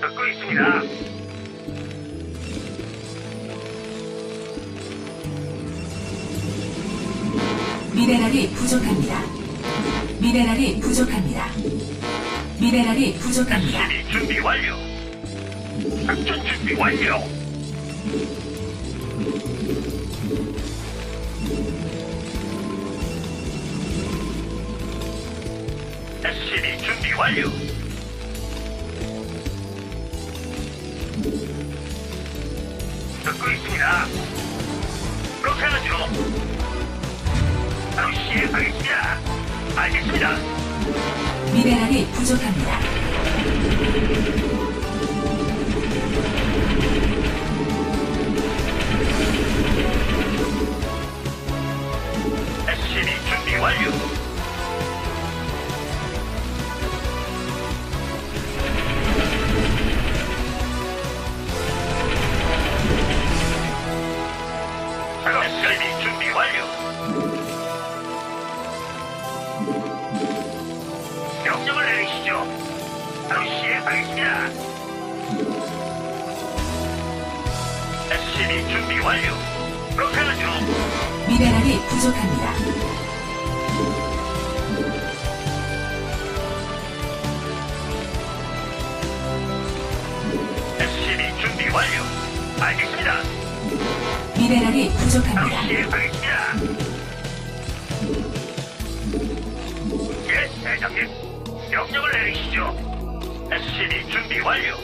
듣고 있습니다. 미네랄이 부족합니다. 미네랄이 부족합니다. 미네랄이 부족합니다. SCB 준비 완료. 작전 준비 완료. SCB 준비 완료. 듣고 있습니다. 그렇게 하죠. 바로 시행하겠습니다. 알겠습니다. 미네랄이 부족합니다. SCB 준비 완료. 미네랄이 부족합니다. 예, 대장님. 명령을 내리시죠. SCB 준비 완료.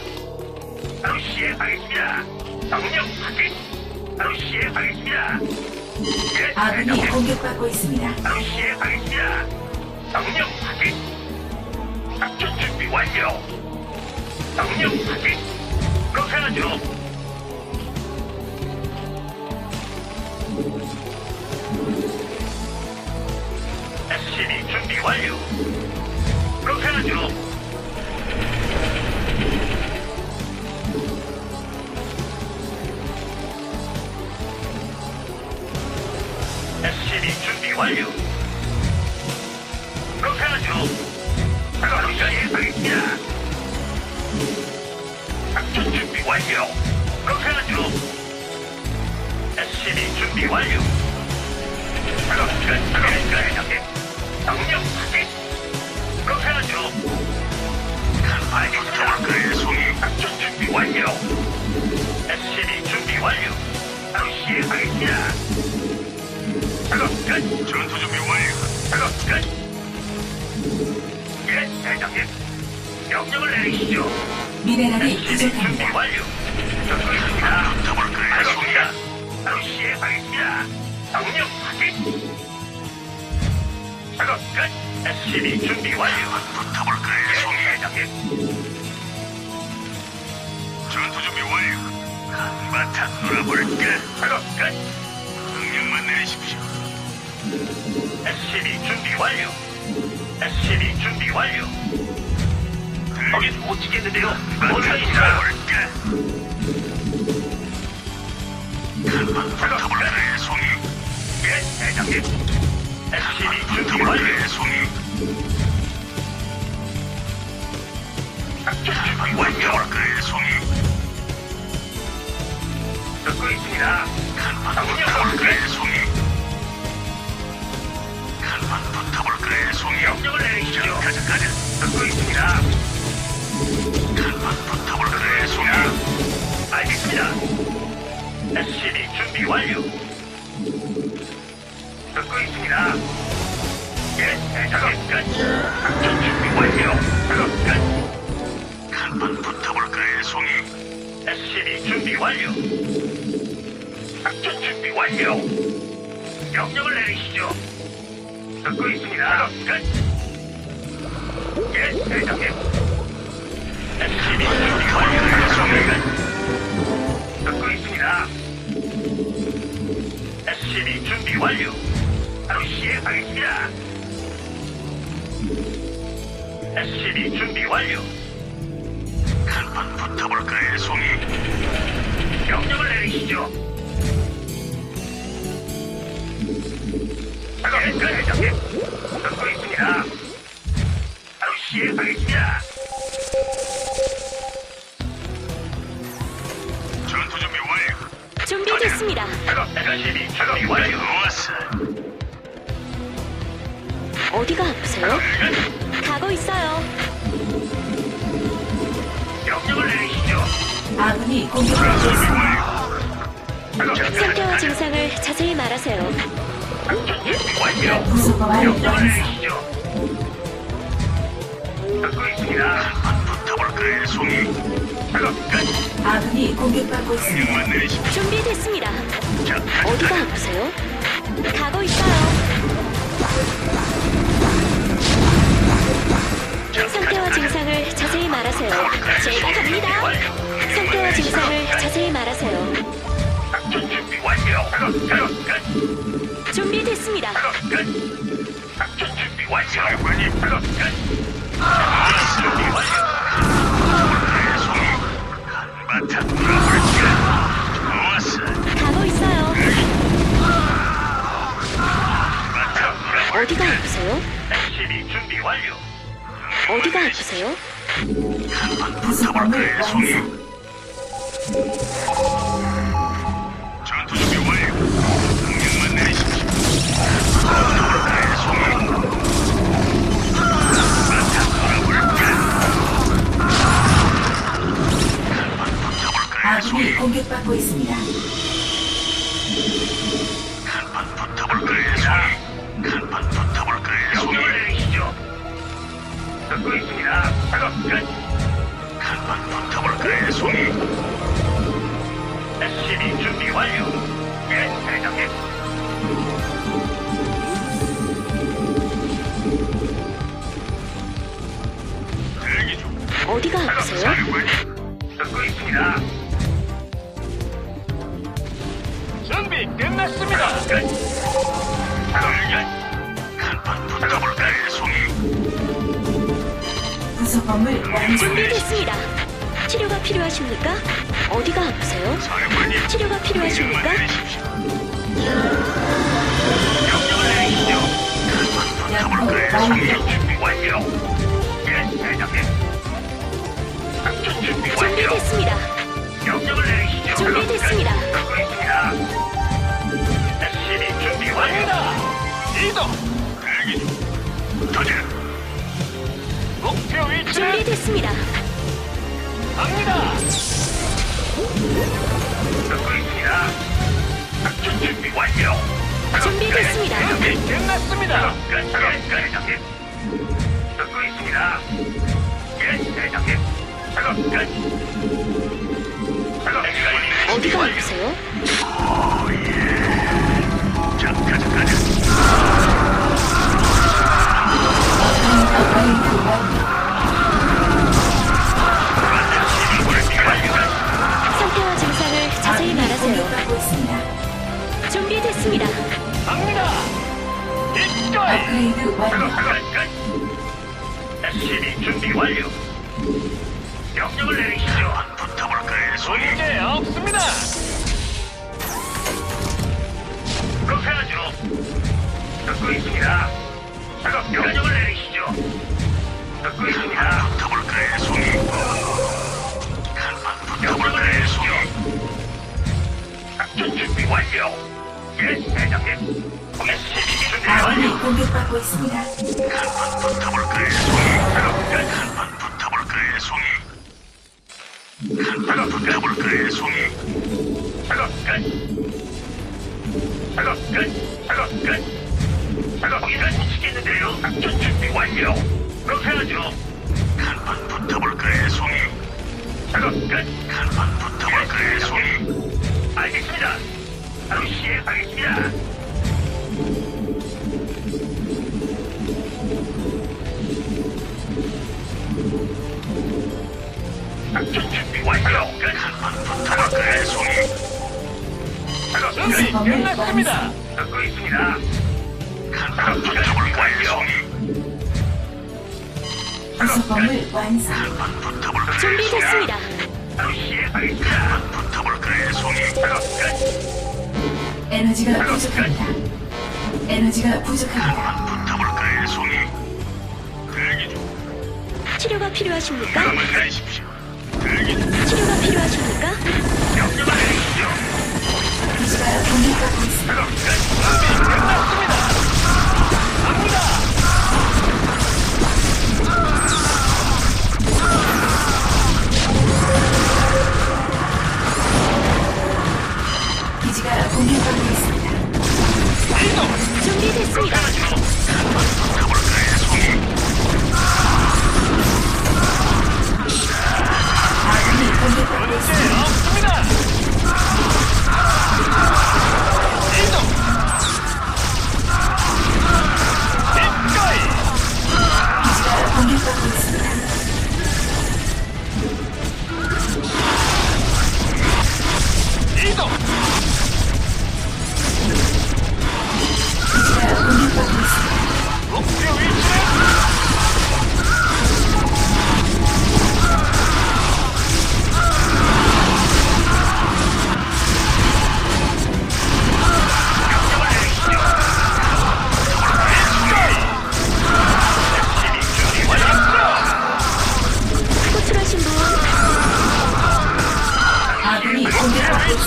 바로 시행하겠습니다. 명령 확인. 바로 시행하겠습니다. 예, 아군이 대장님. 공격받고 있습니다. 바로 시행하겠습니다. 명령 확인. 작전 준비 완료. 명령 확인. 그렇게 하죠. 완료. 그렇게 하죠. 준비 완료. 바로. 작전 준비 완료. 그렇게 준비 완료. 끝. 장님. 명령 확인. 그렇게 하죠. 알겠습니다. 그의 송이 작전 준비 완료. SCB 준비 완료. 바로 시행하겠습니다. 작업 끝. 전투 준비 완료. 작업 끝. 예, 대장님. 명령을 내리시죠. 미네랄이 SCB 준비 부족합니다. 완료. 듣고 있습니다. 알겠습니다. 바로 시행하겠습니다. 명령 확인. 작업 끝. SCB 준비 완료. 붙어볼까요, 송이? 전투 준비 완료. 한바탕 놀아볼까? 작업 끝. 명령만 내리십시오. SCB 준비 완료. SCB 준비 완료. 거긴 못 지겠는데요. 못하겠다. 볼까? 한번 붙어볼까요, 송이? 예, 대장님. SCB 준비 완료, 송이. 작전 준비 완료. 볼까요, 송이? 듣고 있습니다. 한번 붙어볼까요, 송이? 한번 붙어볼까요, 송이? 명령을 내리시죠. 가자, 가자. 듣고 있습니다. 한번 붙어볼까요, 송이? 알겠습니다. SCB 준비 완료. 듣고 있습니다. 예, 대장님 끝. 작전 준비 완료. 작업 끝. 한번 붙어볼까요, 송이? SCB 준비 완료. 작전 준비 완료. 명령을 내리시죠. 듣고 있습니다. 작업 끝. 예, 대장님. SCB 준비 완료. 송이 끝. 듣고 있습니다. SCB 준비 완료. 바로 시행하겠습니다. SCB 준비 완료. 한판 붙어볼까요, 송이? 명령을 내리시죠. 작업끝, 대장님. 예, 예, 듣고 있습니다. 바로 시행하겠습니다. 전투 준비 완료. 준비됐습니다. 작업, SCB 작업 완료. 어. 어디가 아프세요? 가고 있어요. 명령을 내리시죠. 아군이 공격받고 있습니다. 상태와 증상을 자세히 말하세요. 완료. 명령을. 내리시죠. 듣고 있습니다. 붙어볼까요, 송이? 끝. 아군이 공격받고 있습니다. 내리십시오. 준비됐습니다. 자, 어디가 아프세요? 가고 있어요. 증상을 자세히 말하세요. 제가 갑니다. 상태와 증상을 자세히 말하세요. 준비됐습니다. 가고 있어요. 어디가 아프세요? 준비 완료. 어디가 아프세요? 전투 준비 완료. 내리십시오. 붙어볼까요, 송이? 아군이 공격받고 있습니다. 필요하십니까? 준비 완료. 준비됐습니다. 준비됐습니다. 듣고 있습니다. SCB 준비 완료. 이동. 대기 중. 도전. 목표 위치. 준비됐습니다. 갑니다. 됐습니다. 끝났습니다. 끝, 끝, 대장님. 듣고 있습니다. 예, 대장님. 작업 끝. 작업 끝. 어디가 아프세요? 자, 가자, 가자. 상태와 증상을 자세히 말하세요. 있습니다. 준비됐습니다. 갑니다. 업그레이드 완료. SCB 준비 완료. 명령을 내리시죠. 붙어볼까요, 손이? 문제 없습니다. 그렇게 하죠. 듣고 있습니다. 작업 명령을 내리시죠. 듣고 있습니다. 붙어볼까요, 준비 완료. 예, 대장님. 아군 이 완료. 공격받고 있습니다. 한판 붙어볼까요, 송이? 한판 붙어볼까요, 송이? 한판 붙어볼까요, 송이? 작업 끝. 작업 끝. 작업 끝. 작업 이란 미치겠는데요. 작전 준비 완료. 그렇게 하죠. 한판 붙어볼까요, 송이? 작업 끝. 한판 붙어볼까요, 송이? 알겠습니다. 바로 시행하겠습니다. 준비 끝났습니다. 듣고 있습니다. 한판 붙어볼까요, 송이? 부속범을 완성. 준비됐습니다. 시행하겠습니다. 한판 붙어볼까요, 송이? 에너지가 부족합니다. 에너지가 부족합니다. 한판 붙어볼까요, 송이? 대기 중. 치료가 필요하십니까? 대기 중. 치료가 필요하십니까? 공격받고 있습니다.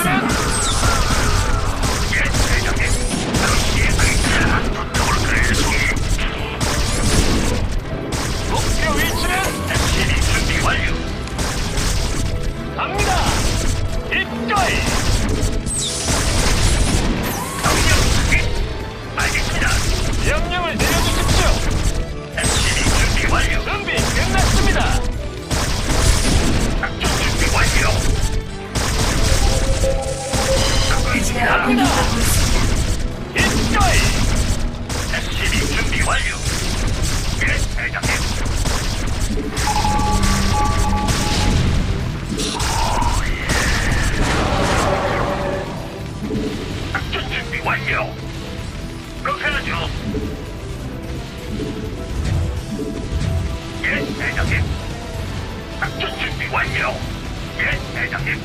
Yeah. 대장님. 작전 준비 완료. 예, 대장님.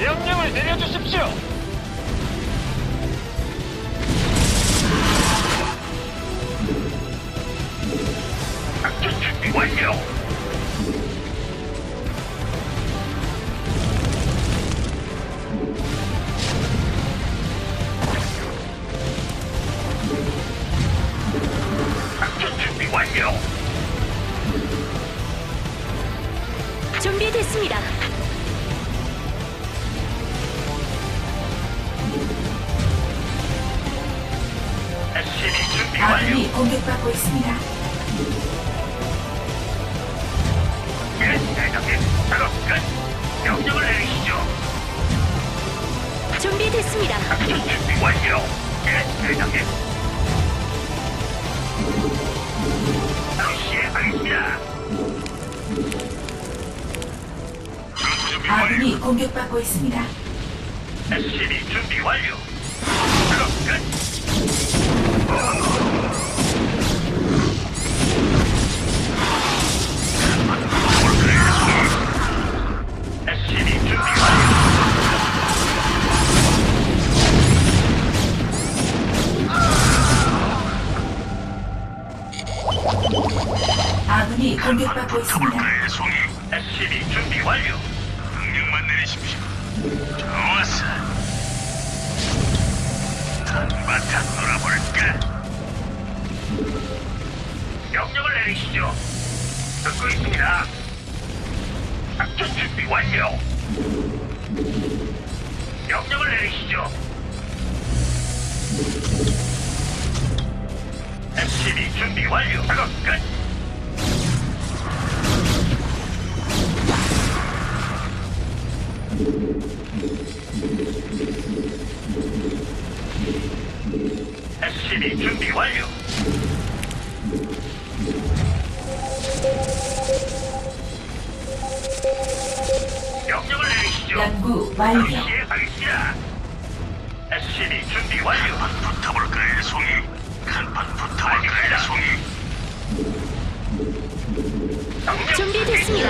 명령을 내려주십시오. 작전 준비 완료. 완료. 준비됐습니다. SCB 준비 완료. 아군이 공격받고 있습니다. 예, 대장님. 작업 끝. 명령을 내리시죠. 준비됐습니다. 작전 준비 완료. 예, 대장님. 아군이 공격받고 있습니다. SCB 준비 완료. 작업 끝. SCB 준비 완료. 아군이 공격받고 있습니다. SCB 준비 완료. 내리십시오. 좋았어. 한바탕 놀아볼까? 명령을 내리시죠. 듣고 있습니다. 작전 준비 완료. 명령을 내리시죠. SCB 준비 완료. 작업 끝. 완료. 시행하겠습니다. SCB 준비 완료. 한판 붙어볼까요, 송이? 한판 붙어볼까요, 송이? 명령 준비됐습니다.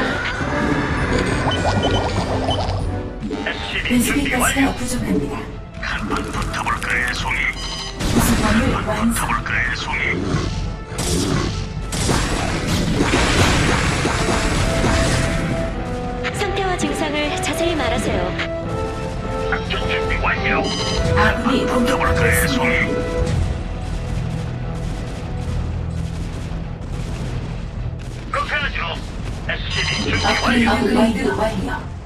SCB 준비 가스가 완료. 부족합니다. 한판 붙어볼까요, 송이? 구성원을 완성. 붙어볼까요, 송이? 상태와 증상을 자세히 말하세요. 작전 준비 완료. 아군이 공격받고? 있습니다. 그렇게 하죠. 준비 업그레이드. 완료. 완료.